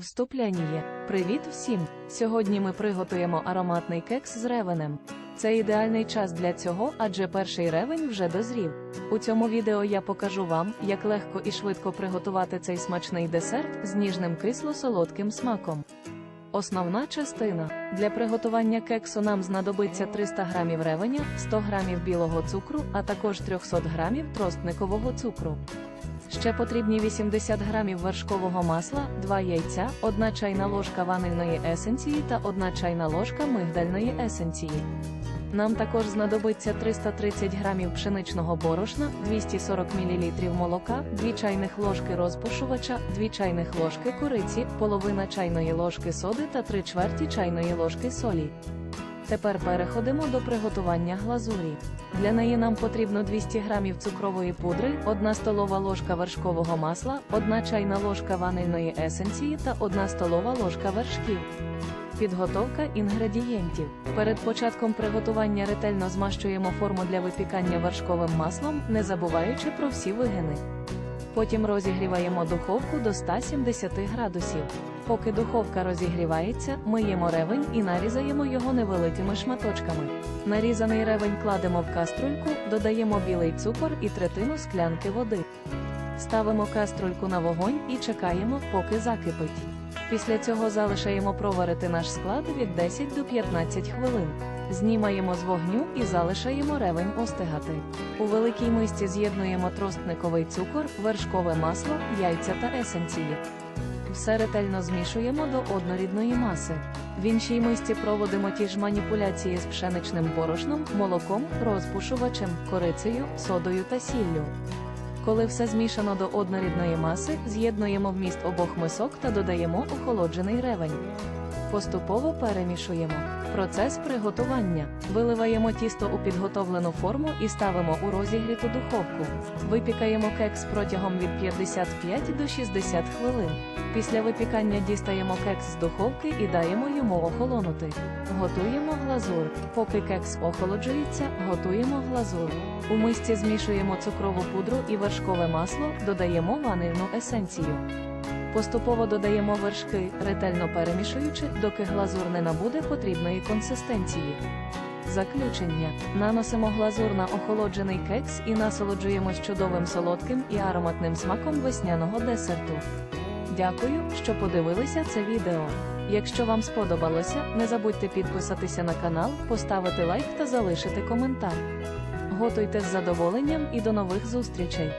Вступлення. Привіт всім! Сьогодні ми приготуємо ароматний кекс з ревенем. Це ідеальний час для цього, адже перший ревень вже дозрів. У цьому відео я покажу вам, як легко і швидко приготувати цей смачний десерт з ніжним кисло-солодким смаком. Основна частина для приготування кексу нам знадобиться 300 г ревеня, 100 г білого цукру, а також 300 г тростникового цукру. Ще потрібні 80 г вершкового масла, 2 яйця, 1 чайна ложка ванильної есенції та 1 чайна ложка мигдальної есенції. Нам також знадобиться 330 г пшеничного борошна, 240 мл молока, 2 чайних ложки розпушувача, 2 чайних ложки кориці, половина чайної ложки соди та 3 чверті чайної ложки солі. Тепер переходимо до приготування глазурі. Для неї нам потрібно 200 г цукрової пудри, 1 столова ложка вершкового масла, 1 чайна ложка ванильної есенції та 1 столова ложка вершків. Підготовка інгредієнтів. Перед початком приготування ретельно змащуємо форму для випікання вершковим маслом, не забуваючи про всі вигини. Потім розігріваємо духовку до 170 градусів. Поки духовка розігрівається, миємо ревень і нарізаємо його невеликими шматочками. Нарізаний ревень кладемо в каструльку, додаємо білий цукор і третину склянки води. Ставимо каструльку на вогонь і чекаємо, поки закипить. Після цього залишаємо проварити наш склад від 10 до 15 хвилин. Знімаємо з вогню і залишаємо ревень остигати. У великій мисці з'єднуємо тростниковий цукор, вершкове масло, яйця та есенції. Все ретельно змішуємо до однорідної маси. В іншій мисці проводимо ті ж маніпуляції з пшеничним борошном, молоком, розпушувачем, корицею, содою та сіллю. Коли все змішано до однорідної маси, з'єднуємо вміст обох мисок та додаємо охолоджений ревень. Поступово перемішуємо. Процес приготування. Виливаємо тісто у підготовлену форму і ставимо у розігріту духовку. Випікаємо кекс протягом від 55 до 60 хвилин. Після випікання дістаємо кекс з духовки і даємо йому охолонути. Готуємо глазур. Поки кекс охолоджується, готуємо глазур. У мисці змішуємо цукрову пудру і вершкове масло, додаємо ванильну есенцію. Поступово додаємо вершки, ретельно перемішуючи, доки глазур не набуде потрібної консистенції. Заключення: наносимо глазур на охолоджений кекс і насолоджуємось чудовим солодким і ароматним смаком весняного десерту. Дякую, що подивилися це відео. Якщо вам сподобалося, не забудьте підписатися на канал, поставити лайк та залишити коментар. Готуйте з задоволенням і до нових зустрічей!